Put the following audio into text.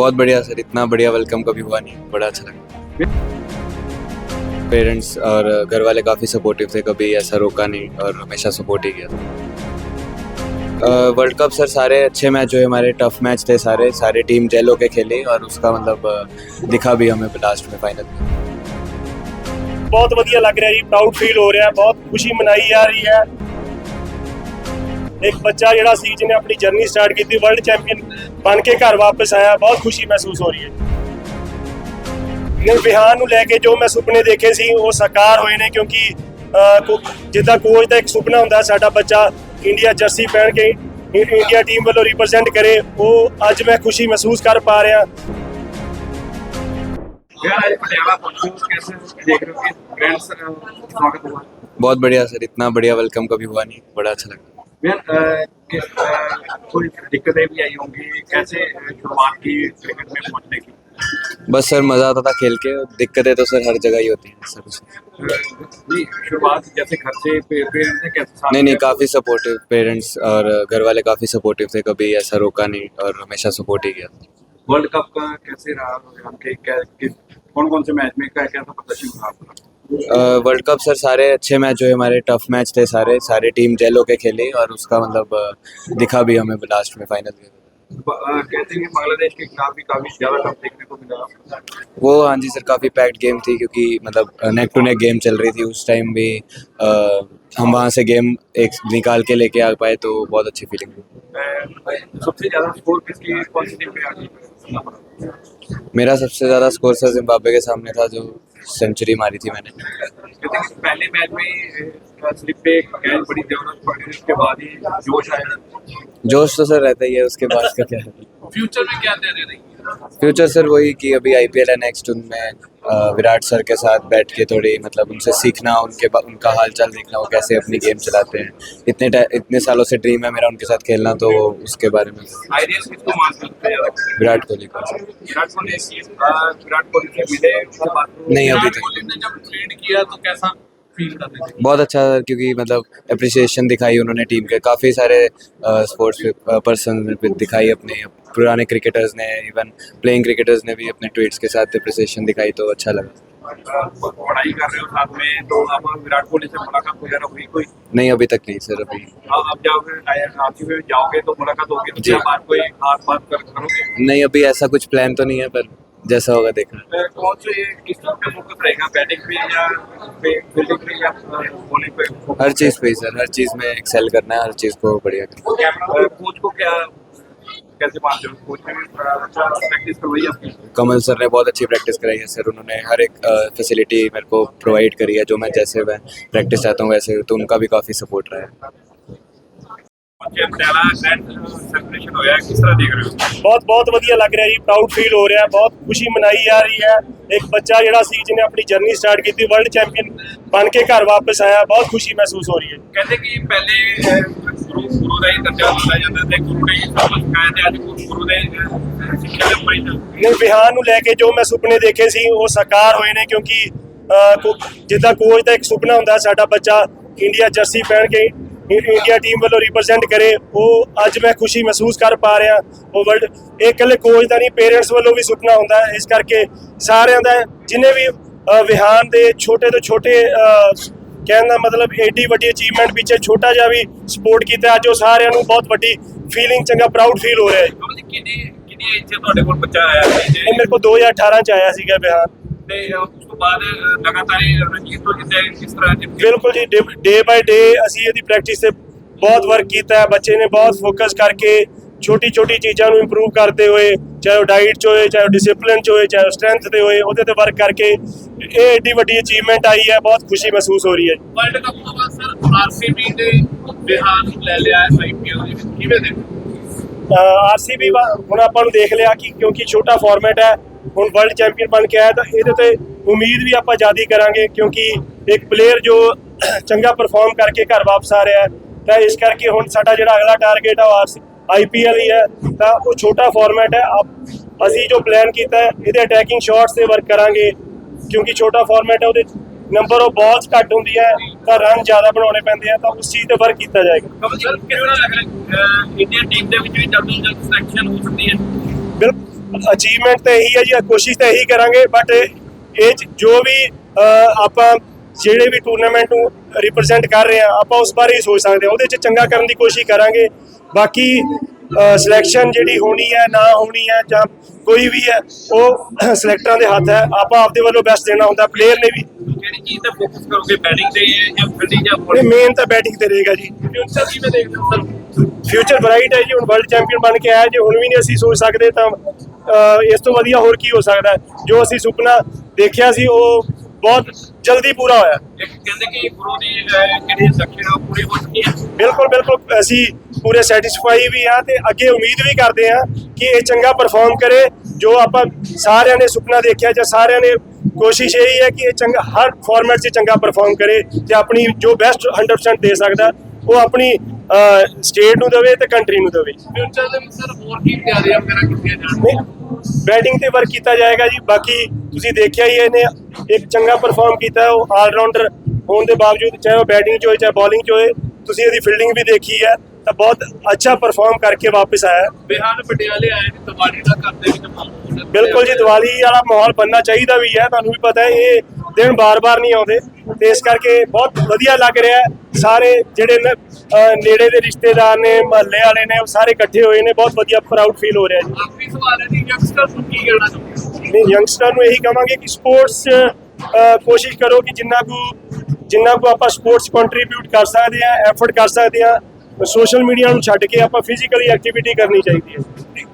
बहुत बढ़िया सर इतना बढ़िया वेलकम कभी हुआ नहीं बड़ा अच्छा लगा पेरेंट्स और घर वाले काफ़ी सपोर्टिव थे कभी ऐसा रोका नहीं और हमेशा सपोर्ट ही किया वर्ल्ड कप सर सारे अच्छे मैच हुए हमारे टफ मैच थे सारे सारी टीम जेल होके खेली और उसका मतलब अ, दिखा भी हमें लास्ट में फाइनल में ਬਹੁਤ ਵਧੀਆ ਲੱਗ ਰਿਹਾ ਜੀ ਪ੍ਰਾਊਡ ਫੀਲ ਹੋ ਰਿਹਾ ਬਹੁਤ ਖੁਸ਼ੀ ਮਨਾਈ ਜਾ ਰਹੀ ਹੈ ਇੱਕ ਬੱਚਾ ਜਿਹੜਾ ਸੀ ਜਿਹਨੇ ਆਪਣੀ ਜਰਨੀ ਸਟਾਰਟ ਕੀਤੀ ਵਰਲਡ ਚੈਂਪੀਅਨ ਬਣ ਕੇ ਘਰ ਵਾਪਸ ਆਇਆ ਬਹੁਤ ਖੁਸ਼ੀ ਮਹਿਸੂਸ ਹੋ ਰਹੀ ਹੈ ਨੇ ਵਿਹਾਨ ਨੂੰ ਲੈ ਕੇ ਜੋ ਮੈਂ ਸੁਪਨੇ ਦੇਖੇ ਸੀ ਉਹ ਸਾਕਾਰ ਹੋਏ ਨੇ ਕਿਉਂਕਿ ਅਹ, ਕੋ- ਜਿੱਦਾਂ ਕੋਚ ਦਾ ਇੱਕ ਸੁਪਨਾ ਹੁੰਦਾ ਸਾਡਾ ਬੱਚਾ ਇੰਡੀਆ ਜਰਸੀ ਪਹਿਨ ਕੇ ਇ- ਇੰਡੀਆ ਟੀਮ ਵੱਲੋਂ ਰਿਪਰੈਜ਼ੈਂਟ ਕਰੇ ਉਹ ਅੱਜ ਮੈਂ ਖੁਸ਼ੀ ਮਹਿਸੂਸ ਕਰ ਪਾ ਰਿਹਾ यार आज पटियाला पहुंचे हो कैसे देख रहे हो कि फ्रेंड्स स्वागत हुआ बहुत बढ़िया सर इतना बढ़िया वेलकम कभी हुआ नहीं बड़ा अच्छा लगा यार अ, किस कोई दिक्कतें भी आई होंगी। कैसे शुरुआत की क्रिकेट में पहुँचने की? बस सर मज़ा आता था खेल के। दिक्कतें तो सर हर जगह ही होती हैं सर। शुरुआत जैसे घर से पेरेंट्स ने कैसे साथ नहीं नहीं काफ़ी सपोर्टिव पेरेंट्स और घर वाले काफ़ी सपोर्टिव थे। कभी ऐसा रोका नहीं और हमेशा सपोर्ट ही किया वर्ल्ड कप का कैसे रहा? कौन कौन से मैच में क्या क्या था? प्रदर्शन आपका वर्ल्ड कप सर सारे अच्छे मैच हुए हमारे टफ मैच थे सारे सारी टीम जेल होके खेली और उसका मतलब दिखा भी हमें लास्ट में फाइनल में कहते हैं बांग्लादेश के खिलाफ भी काफ़ी ज़्यादा टफ देखने को मिला। वो हाँ जी सर काफ़ी पैक्ड गेम थी क्योंकि मतलब नेक टू नेक गेम चल रही थी उस टाइम भी। अ, हम वहाँ से गेम एक निकाल के लेके आ पाए तो बहुत अच्छी फीलिंग हुई सबसे ज़्यादा स्कोर किसकी कौन सी टीम पे आ गई? मेरा सबसे ज़्यादा स्कोर सर जिम्बाब्वे के सामने था जो सेंचुरी मारी थी मैंने। पहले मैच में स्लिप पे कैच बड़ी ज़रूरत उसके बाद ही जोश आया। जोश तो सर रहता ही है उसके बाद का क्या है। फ्यूचर में क्या दे रही फ्यूचर सर वही कि अभी आईपीएल है नेक्स्ट उनमें विराट सर के साथ बैठ के थोड़ी मतलब उनसे सीखना उनके उनका हाल चाल देखना वो कैसे अपनी गेम चलाते हैं। इतने इतने सालों से ड्रीम है मेरा उनके साथ खेलना तो उसके बारे में। विराट कोहली का। नहीं, अभी तक। फील कर रहे थे। बहुत अच्छा क्योंकि मतलब अप्रिसिएशन दिखाई उन्होंने टीम के। काफ़ी सारे स्पोर्ट्स पर्सन दिखाई अपने। पुराने क्रिकेटर्स ने इवन प्लेइंग क्रिकेटर्स ने भी अपने ट्वीट्स के साथ अप्रिसिएशन दिखाई तो अच्छा लगा। पढ़ाई कर रहे हो साथ में तो अब विराट कोहली से मुलाकात वगैरह हुई कोई? नहीं अभी तक नहीं सर अभी। अब जाओगे आरसी में जाओगे तो मुलाकात होगी तो। क्या बात कोई खास बात कर करोगे? नहीं अभी ऐसा कुछ प्लान तो नहीं है पर जैसा होगा देखना। कौन से किस पे फोकस रहेगा? बैटिंग पे या फील्डिंग पे या बॉलिंग पे? हर चीज़ पे सर हर चीज़ में एक्सेल करना है हर चीज़ को बढ़िया करना। कैमरा कोच को क्या कैसे मानते हो? कोच ने अच्छा प्रैक्टिस करवाई आपकी? है कमल सर ने बहुत अच्छी प्रैक्टिस कराई है सर उन्होंने हर एक फैसिलिटी मेरे को प्रोवाइड करी है जो मैं जैसे मैं प्रैक्टिस चाहता हूँ वैसे तो उनका भी काफ़ी सपोर्ट रहा है। ਪਟਿਆਲਾ ਗ੍ਰੈਂਡ ਸੈਲੀਬ੍ਰੇਸ਼ਨ ਹੋਇਆ ਕਿਸ ਤਰ੍ਹਾਂ ਦੇਖ ਰਹੇ ਹੋ? ਬਹੁਤ ਬਹੁਤ ਵਧੀਆ ਲੱਗ ਰਿਹਾ ਜੀ ਪ੍ਰਾਊਡ ਫੀਲ ਹੋ ਰਿਹਾ ਬਹੁਤ ਖੁਸ਼ੀ ਮਨਾਈ ਜਾ ਰਹੀ ਹੈ। ਇੱਕ ਬੱਚਾ ਜਿਹੜਾ ਸੀ ਜਿਹਨੇ ਆਪਣੀ ਜਰਨੀ ਸਟਾਰਟ ਕੀਤੀ ਵਰਲਡ ਚੈਂਪੀਅਨ ਬਣ ਕੇ ਘਰ ਵਾਪਸ ਆਇਆ ਬਹੁਤ ਖੁਸ਼ੀ ਮਹਿਸੂਸ ਹੋ ਰਹੀ ਹੈ ਕਹਿੰਦੇ ਕਿ ਪਹਿਲੇ ਗੁਰੂ ਗੁਰੂ ਦਾ ਹੀ ਦਰਜਾ ਦਿੱਤਾ ਜਾਂਦਾ ਤੇ ਗੁਰੂ ਨੇ ਸਭ ਕੁਝ ਸਿਖਾਇਆ ਤੇ ਅੱਜ ਗੁਰੂ ਦੇ ਸਿੱਖਿਆ ਦੇ ਉੱਪਰ ਹੀ ਚੱਲ ਨੇ ਲੈ ਕੇ ਜੋ ਮੈਂ ਸੁਪਨੇ ਦੇਖੇ ਸੀ ਉਹ ਸਾਕਾਰ ਹੋਏ ਨੇ ਕਿਉਂਕਿ ਜਿੱਦਾਂ ਕੋਚ ਦਾ ਇੱਕ ਸੁਪਨਾ ਹੁੰਦਾ ਸਾਡਾ ਬੱਚਾ ਇੰਡੀਆ ਜਰਸੀ ਪਹਿਨ ਕੇ ਇੰਡੀਆ ਟੀਮ ਵੱਲੋਂ ਰਿਪਰੈਜ਼ੈਂਟ ਕਰੇ ਉਹ ਅੱਜ ਮੈਂ ਖੁਸ਼ੀ ਮਹਿਸੂਸ ਕਰ ਪਾ ਰਿਹਾ ਉਹ ਵਰਲਡ ਇਹ ਇਕੱਲੇ ਕੋਚ ਦਾ ਨਹੀਂ ਪੇਰੈਂਟਸ ਵੱਲੋਂ ਵੀ ਸੁਪਨਾ ਹੁੰਦਾ। ਇਸ ਕਰਕੇ ਸਾਰਿਆਂ ਦਾ ਜਿਨੇ ਵੀ ਵਿਹਾਨ ਦੇ ਛੋਟੇ ਤੋਂ ਛੋਟੇ ਕਹਿਣ ਦਾ ਮਤਲਬ ਏਡੀ ਵੱਡੀ ਅਚੀਵਮੈਂਟ ਪਿੱਛੇ ਛੋਟਾ ਜਿਹਾ ਵੀ ਸਪੋਰਟ ਕੀਤਾ ਅੱਜ ਉਹ ਸਾਰਿਆਂ ਨੂੰ ਬਹੁਤ ਵੱਡੀ ਫੀਲਿੰਗ ਚੰਗਾ ਪ੍ਰਾਊਡ ਫੀਲ ਹੋ ਰਿਹਾ ਹੈ ਕਿੰਨੀ ਕਿੰਨੀ 'ਚ ਤੁਹਾਡੇ ਕੋਲ ਬੱਚਾ ਆਇਆ ਸੀ ਜੇ ਮੇਰੇ ਕੋਲ 2018 ਚ ਆਇਆ ਸੀਗਾ ਵਿਹਾਨ ਤੇ ਉਸ ਤੋਂ ਬਾਅਦ ਲਗਾਤਾਰ ਹੀ ਰਣਜੀਤ ਤੋਂ ਜਿੱਤੇ ਕਿਸ ਤਰ੍ਹਾਂ ਬਿਲਕੁਲ ਜੀ ਡੇ ਬਾਈ ਡੇ ਅਸੀਂ ਇਹਦੀ ਪ੍ਰੈਕਟਿਸ ਤੇ ਬਹੁਤ ਵਰਕ ਕੀਤਾ ਹੈ। ਬੱਚੇ ਨੇ ਬਹੁਤ ਫੋਕਸ ਕਰਕੇ ਛੋਟੀ ਛੋਟੀ ਚੀਜ਼ਾਂ ਨੂੰ ਇੰਪਰੂਵ ਕਰਦੇ ਹੋਏ ਚਾਹੇ ਡਾਈਟ 'ਚ ਹੋਏ ਚਾਹੇ ਡਿਸਪਲਿਨ 'ਚ ਹੋਏ ਚਾਹੇ ਸਟਰੈਂਥ ਤੇ ਹੋਏ ਉਹਦੇ ਤੇ ਵਰਕ ਕਰਕੇ ਇਹ ਏਡੀ ਵੱਡੀ ਅਚੀਵਮੈਂਟ ਆਈ ਹੈ ਬਹੁਤ ਖੁਸ਼ੀ ਮਹਿਸੂਸ ਹੋ ਰਹੀ ਹੈ ਵਰਲਡ ਕੱਪ ਤੋਂ ਬਾਅਦ ਸਰ ਆਰਸੀਬੀ ਦੇ ਬਿਹਾਰ ਲੈ ਲਿਆ ਆਈਪੀਐਲ ਦੇ ਵਿੱਚ। ਕਿਵੇਂ ਦੇਖੋ ਆਰਸੀਬੀ ਹੁਣ ਆਪਾਂ ਨੂੰ ਦੇਖ ਲਿਆ ਕਿ ਕਿਉਂਕਿ ਛੋਟਾ ਫਾਰਮੈਟ ਹੈ ਹੁਣ ਵਰਲਡ ਚੈਂਪੀਅਨ ਬਣ ਕੇ ਆਇਆ ਤਾਂ ਇਹਦੇ ਤੇ ਉਮੀਦ ਵੀ ਆਪਾਂ ਜ਼ਿਆਦਾ ਕਰਾਂਗੇ ਕਿਉਂਕਿ ਇੱਕ ਪਲੇਅਰ ਜੋ ਚੰਗਾ ਪਰਫਾਰਮ ਕਰਕੇ ਘਰ ਵਾਪਸ ਆ ਰਿਹਾ ਹੈ ਤਾਂ ਇਸ ਕਰਕੇ ਹੁਣ ਸਾਡਾ ਜਿਹੜਾ ਅਗਲਾ ਟਾਰਗੇਟ ਆ ਉਹ ਆਈਪੀਐਲ ਹੀ ਹੈ ਤਾਂ ਉਹ ਛੋਟਾ ਫਾਰਮੈਟ ਹੈ। ਅਸੀਂ ਜੋ ਪਲਾਨ ਕੀਤਾ ਹੈ ਇਹਦੇ ਅਟੈਕਿੰਗ ਸ਼ਾਟਸ ਤੇ ਵਰਕ ਕਰਾਂਗੇ ਕਿਉਂਕਿ ਛੋਟਾ ਫਾਰਮੈਟ ਹੈ ਉਹਦੇ ਨੰਬਰ ਆਫ ਬਾਲਸ ਘੱਟ ਹੁੰਦੀ ਹੈ ਤਾਂ ਰਨ ਜ਼ਿਆਦਾ ਬਣਾਉਣੇ ਪੈਂਦੇ ਆ ਤਾਂ ਉਸ ਚੀਜ਼ ਤੇ ਵਰਕ ਕੀਤਾ ਜਾਏਗਾ। ਕਮਲ ਜੀ ਕਿਹੜਾ ਲੱਗ ਰਿਹਾ ਇੰਡੀਅਨ ਟੀਮ ਦੇ ਵਿੱਚ ਵੀ ਜਲਦੀ ਜਲਦੀ ਸਿਲੈਕਸ਼ਨ ਹੋ ਸਕਦੀ ਹੈ? ਬਿਲ- ਅਚੀਵਮੈਂਟ ਤਾਂ ਇਹੀ ਹੈ ਜੀ ਕੋਸ਼ਿਸ਼ ਤਾਂ ਇਹੀ ਕਰਾਂਗੇ ਬਟ ਇਹ ਜੋ ਵੀ ਆਪਾਂ ਜਿਹੜੇ ਵੀ ਟੂਰਨਾਮੈਂਟ ਨੂੰ ਰਿਪਰੈਜ਼ੈਂਟ ਕਰ ਰਹੇ ਆ ਆਪਾਂ ਉਸ ਬਾਰੇ ਹੀ ਸੋਚ ਸਕਦੇ ਹਾਂ। ਉਹਦੇ 'ਚ ਚੰਗਾ ਕਰਨ ਦੀ ਕੋਸ਼ਿਸ਼ ਕਰਾਂਗੇ। ਬਾਕੀ ਸਿਲੈਕਸ਼ਨ ਜਿਹੜੀ ਹੋਣੀ ਹੈ ਨਾ ਹੋਣੀ ਹੈ ਜਾਂ ਕੋਈ ਵੀ ਹੈ ਉਹ ਸਿਲੈਕਟਰਾਂ ਦੇ ਹੱਥ ਹੈ। ਆਪਾਂ ਆਪਦੇ ਵੱਲੋਂ ਬੈਸਟ ਦੇਣਾ ਹੁੰਦਾ ਪਲੇਅਰ ਨੇ ਵੀ। ਕਿਹੜੀ ਚੀਜ਼ ਤੇ ਫੋਕਸ ਕਰੋਗੇ ਬੈਟਿੰਗ ਤੇ ਜਾਂ ਫੀਲਡਿੰਗ ਜਾਂ ਮੇਨ ਤਾਂ ਬੈਟਿੰਗ ਤੇ ਰਹੇਗਾ ਜੀ। ਫਿਊਚਰ ਕਿਵੇਂ ਦੇਖਦੇ ਹੋ ਸਰ? ਫਿਊਚਰ ਬ੍ਰਾਈਟ ਹੈ ਜੀ ਹੁਣ ਵਰਲਡ ਚੈਂਪੀਅਨ ਬਣ ਕੇ ਆਇਆ ਜੇ ਹੁਣ ਵੀ ਨਹੀਂ ਅਸੀਂ ਸੋਚ ਸਕਦੇ ਤਾਂ ਇਸ ਤੋਂ ਵਧੀਆ ਹੋਰ ਕੀ ਹੋ ਸਕਦਾ ਹੈ? ਜੋ ਅਸੀਂ ਸੁਪਨਾ ਦੇਖਿਆ ਸੀ ਉਹ ਬਹੁਤ ਜਲਦੀ ਪੂਰਾ ਹੋਇਆ। ਇੱਕ ਕਹਿੰਦੇ ਕਿ ਗੁਰੂ ਦੀ ਜਿਹੜੀ ਉਹ ਪੂਰੀ ਹੋ ਚੁੱਕੀ ਹੈ। ਬਿਲਕੁਲ ਬਿਲਕੁਲ। ਅਸੀਂ ਪੂਰੇ ਸੈਟੀਸਫਾਈ ਵੀ ਆ ਤੇ ਅੱਗੇ ਉਮੀਦ ਵੀ ਕਰਦੇ ਆ ਕਿ ਇਹ ਚੰਗਾ ਪਰਫਾਰਮ ਕਰੇ। ਜੋ ਆਪਾਂ ਸਾਰਿਆਂ ਨੇ ਸੁਪਨਾ ਦੇਖਿਆ ਜਾਂ ਸਾਰਿਆਂ ਨੇ ਕੋਸ਼ਿਸ਼ ਇਹੀ ਹੈ ਕਿ ਇਹ ਚੰਗਾ ਹਰ ਫਾਰਮੈਟ 'ਚ ਚੰਗਾ ਪਰਫਾਰਮ ਕਰੇ ਤੇ ਆਪਣੀ ਜੋ ਬੈਸਟ 100% ਦੇ ਸਕਦਾ ਉਹ ਆਪਣੀ ਸਟੇਟ ਨੂੰ ਦੇਵੇ ਤੇ ਕੰਟਰੀ ਨੂੰ ਦੇਵੇ। ਫਿਊਚਰ ਦੇ ਵਿੱਚ ਸਰ ਹੋਰ ਕੀ ਤਿਆਰੀਆਂ ਵਗੈਰਾ ਕੀਤੀਆਂ ਜਾਣਗੀਆਂ ਬੈਟਿੰਗ ਤੇ ਵਰਕ ਕੀਤਾ ਜਾਏਗਾ ਜੀ। ਬਾਕੀ ਤੁਸੀਂ ਦੇਖਿਆ ਹੀ ਇਹਨੇ ਇੱਕ ਚੰਗਾ ਪਰਫਾਰਮ ਕੀਤਾ ਹੈ, ਉਹ ਆਲਰਾਊਂਡਰ ਹੋਣ ਦੇ ਬਾਵਜੂਦ ਚਾਹੇ ਉਹ ਬੈਟਿੰਗ 'ਚ ਹੋਏ ਚਾਹੇ ਬੋਲਿੰਗ 'ਚ ਹੋਏ ਤੁਸੀਂ ਇਹਦੀ ਫੀਲਡਿੰਗ ਵੀ ਦੇਖੀ ਹੈ। ਤਾਂ ਬਹੁਤ ਅੱਛਾ ਪਰਫਾਰਮ ਕਰਕੇ ਵਾਪਸ ਆਇਆ। ਬਿਹਾਰ ਪਟਿਆਲੇ ਆਏ ਨੇ ਤਵਾੜੀ ਦਾ ਘਰ ਦੇ ਵਿੱਚ ਬਿਲਕੁਲ ਜੀ ਦੀਵਾਲੀ ਵਾਲਾ ਮਾਹੌਲ ਬੰਨਣਾ ਚਾਹੀਦਾ ਵੀ ਹੈ ਤੁਹਾਨੂੰ ਵੀ ਪਤਾ ਹੈ ਇਹ ਦਿਨ ਬਾਰ-ਬਾਰ ਨਹੀਂ ਆਉਂਦੇ। ਤੇ ਇਸ ਕਰਕੇ ਬਹੁਤ ਵਧੀਆ ਲੱਗ ਰਿਹਾ ਹੈ ਸਾਰੇ ਜਿਹੜੇ ਨੇੜੇ ਦੇ ਰਿਸ਼ਤੇਦਾਰ ਨੇ ਮਹੱਲੇ ਵਾਲੇ ਨੇ ਉਹ ਸਾਰੇ ਇਕੱਠੇ ਹੋਏ ਨੇ ਬਹੁਤ ਵਧੀਆ ਪ੍ਰਾਊਡ ਫੀਲ ਹੋ ਰਿਹਾ ਜੀ। ਆਖਰੀ ਸਵਾਲ ਹੈ ਜੀ ਯੰਗਸਟਰ ਨੂੰ ਕੀ ਕਹਿਣਾ ਚਾਹੁੰਦੇ ਨਹੀਂ ਯੰਗਸਟਰ ਨੂੰ ਇਹੀ ਕਹਾਂਗੇ ਕਿ ਸਪੋਰਟਸ ਕੋਸ਼ਿਸ਼ ਕਰੋ ਕਿ ਜਿੰਨਾ ਕੁ ਜਿੰਨਾ ਕੁ ਆਪਾਂ ਸਪੋਰਟਸ ਕੰਟਰੀਬਿਊਟ ਕਰ ਸਕਦੇ ਆ ਐਫਰਟ ਕਰ ਸਕਦੇ ਆ ਸੋਸ਼ਲ ਮੀਡੀਆ ਨੂੰ ਛੱਡ ਕੇ ਆਪਾਂ ਫਿਜ਼ੀਕਲੀ ਐਕਟੀਵਿਟੀ ਕਰਨੀ ਚਾਹੀਦੀ ਹੈ।